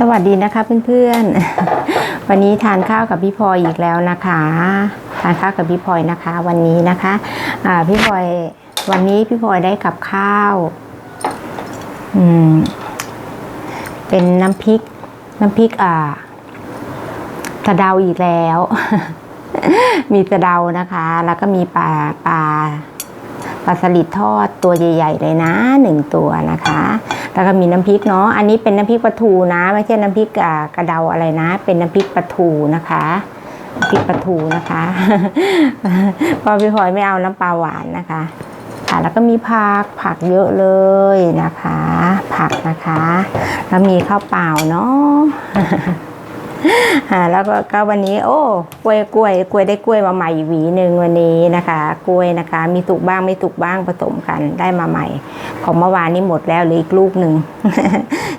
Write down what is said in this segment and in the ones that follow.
สวัสดีนะคะเพื่อนๆ วันนี้ทานข้าวกับพี่พลอยอีกแล้วนะคะ ทานข้าวกับพี่พลอยนะคะ วันนี้นะคะพี่พลอยวันนี้พี่พลอยได้กับข้าวอืมเป็นน้ำพริก น้ำพริกอ่าสะเดาอีกแล้ว มีสะเดานะคะ แล้วก็มีปลาปลาปลาสลิดทอดตัวใหญ่ ๆ เลยนะหนึ่งตัวนะคะ แล้วก็มีน้ำพริกเนาะ อันนี้เป็นน้ำพริกปลาทูนะ ไม่ใช่น้ำพริกกระเดาอะไรนะ เป็นน้ำพริกปลาทูนะคะพริกปลาทูนะคะพอพี่พลอยไม่เอาน้ำปลาหวานนะคะค่ะแล้วก็มีผักผักเยอะเลยนะคะ ผักนะคะ แล้วมีข้าวเปล่าเนาะ อ่าแล้วก็ก็วันนี้ โอ้กล้วยกล้วยกล้วยได้กล้วยมาใหม่หวีหนึ่งวันนี้นะคะ กล้วยนะคะ มีสุกบ้างไม่สุกบ้างผสมกันได้มาใหม่ ของเมื่อวานนี้หมดแล้วเหลืออีกลูกหนึ่ง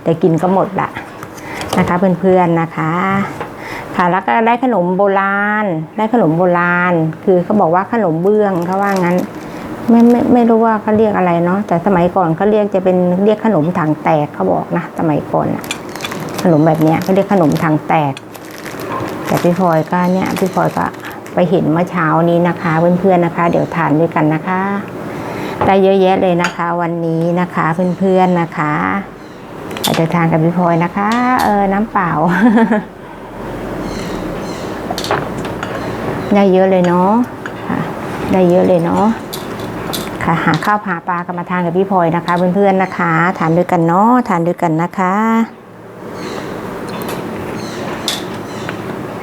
เดี๋ยวกินก็หมดละนะคะเพื่อนๆนะคะค่ะแล้วก็ได้ขนมโบราณ ได้ขนมโบราณ คือเขาบอกว่าขนมเบื้องเขาว่างั้นไม่ไม่ไม่รู้ว่าเขาเรียกอะไรเนาะแต่สมัยก่อนเขาเรียกจะเป็นเรียกขนมถังแตกเขาบอกนะสมัยก่อนอะขนมแบบเนี้ยเขาเรียกขนมถังแตก แต่พี่พลอยก็เนี่ยพี่พลอยก็ไปเห็นเมื่อเช้านี้นะคะเพื่อนๆนะคะ เดี๋ยวทานด้วยกันนะคะได้เยอะแยะเลยนะคะ วันนี้นะคะเพื่อนๆนะคะเดี๋ยวทานกับพี่พลอยนะคะ เออน้ำเปล่าได้เยอะเลยเนาะค่ะได้เยอะเลยเนาะค่ะหาข้าวหาปลากันมาทานกับพี่พลอยนะคะ เพื่อนๆนะคะ ทานด้วยกันเนาะทานด้วยกันนะคะ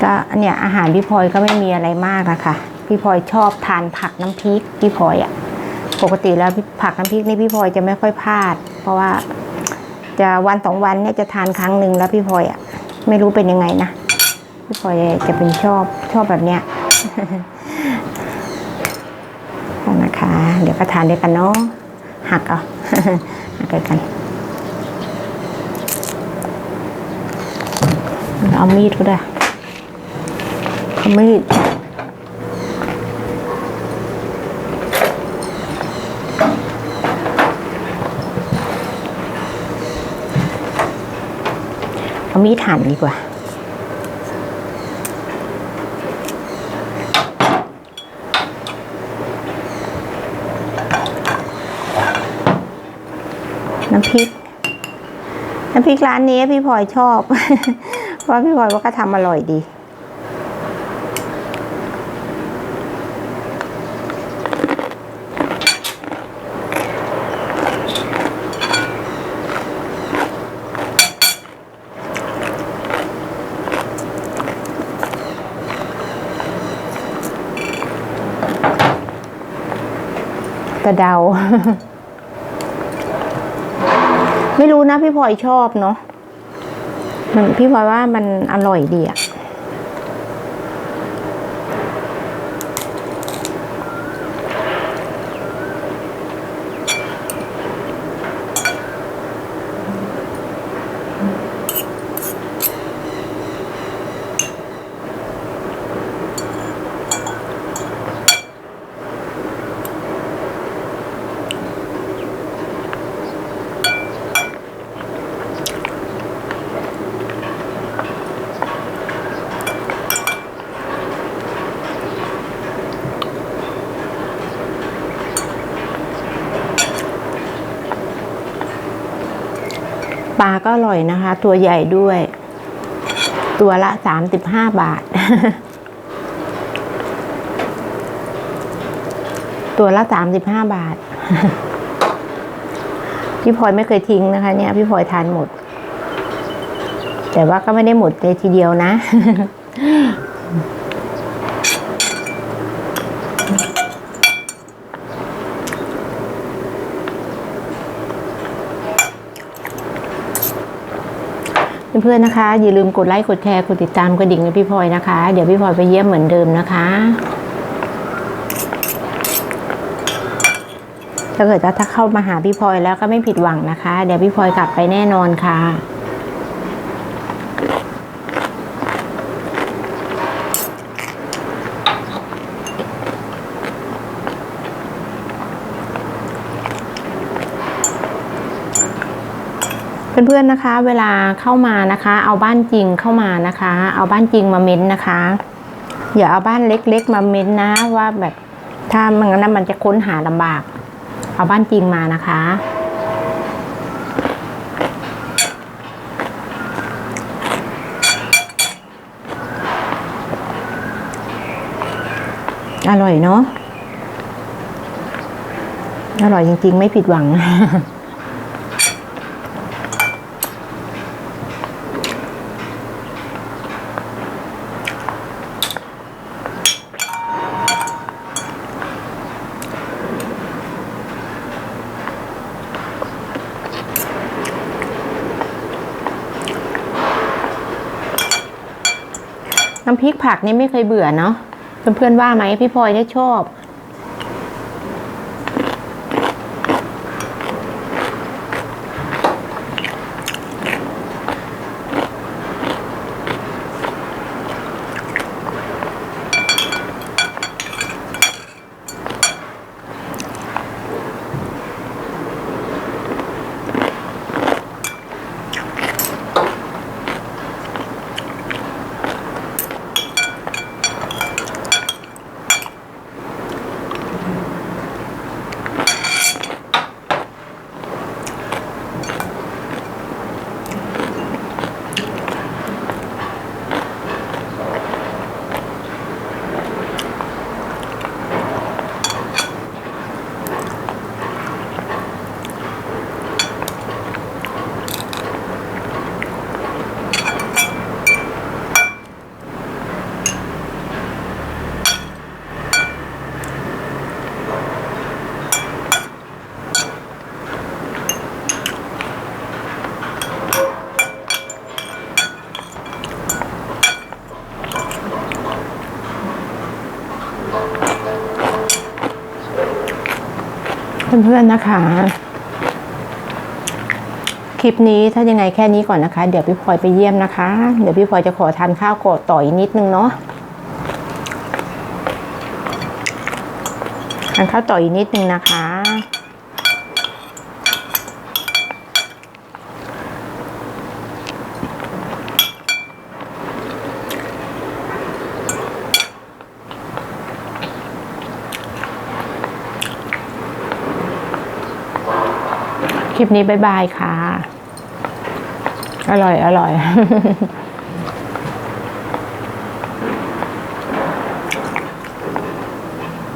ก็เนี่ยอาหารพี่พลอยก็ไม่มีอะไรมากอะค่ะพี่พลอยชอบทานผักน้ำพริกพี่พลอยอะปกติแล้วผักน้ำพริกนี่พี่พลอยจะไม่ค่อยพลาด เพราะว่าจะวันสองวันเนี่ยจะทานครั้งหนึ่งแล้วพี่พลอยอะไม่รู้เป็นยังไงนะพี่พลอยจะเป็นชอบชอบแบบเนี้ยนะคะ เดี๋ยวก็ทานด้วยกันเนาะหักเอาหักด้วยกันเอามีดก็ได้ เอมีดเอามีดหั่นดีกว่า น้ำพริก น้ำพริกร้านนี้พี่พลอยชอบ เพราะพี่พลอยว่าก็ทำอร่อยดี กระเดา ไม่รู้นะพี่พลอยชอบเนาะมันพี่พลอยว่ามันอร่อยดีอะ ปลาก็อร่อยนะคะ ตัวใหญ่ด้วย ตัวละสามสิบห้าบาท ตัวละสามสิบห้าบาท พี่พลอยไม่เคยทิ้งนะคะ เนี่ย พี่พลอยทานหมด แต่ว่าก็ไม่ได้หมดเลยทีเดียวนะ เพื่อนๆนะคะ อย่าลืมกดไลค์กดแชร์กดติดตามกระดิ่งให้พี่พลอยนะคะ เดี๋ยวพี่พลอยไปเยี่ยมเหมือนเดิมนะคะ ถ้าเกิดว่าถ้าเข้ามาหาพี่พลอยแล้วก็ไม่ผิดหวังนะคะ เดี๋ยวพี่พลอยกลับไปแน่นอนค่ะ ค เพื่อนๆนะคะ เวลาเข้ามานะคะ เอาบ้านจริงเข้ามานะคะ เอาบ้านจริงมาเม้นนะคะ อย่าเอาบ้านเล็กๆ มาเม้นนะว่าแบบถ้ามันงั้นมันจะค้นหาลำบาก เอาบ้านจริงมานะคะ อร่อยเนาะอร่อยจริงๆ ไม่ผิดหวังำพริกผักนี่ไม่เคยเบื่อเนาะเพื่อนๆว่าไหมพี่พลอยได้ชอบ เพื่อนๆนะคะ คลิปนี้ถ้ายังไงแค่นี้ก่อนนะคะ เดี๋ยวพี่พลอยไปเยี่ยมนะคะ เดี๋ยวพี่พลอยจะขอทานข้าวกอดต่ออีกนิดนึงเนาะทานข้าวต่ออีกนิดนึงนะคะ คลิปนี้บายบายค่ะ อร่อย อร่อย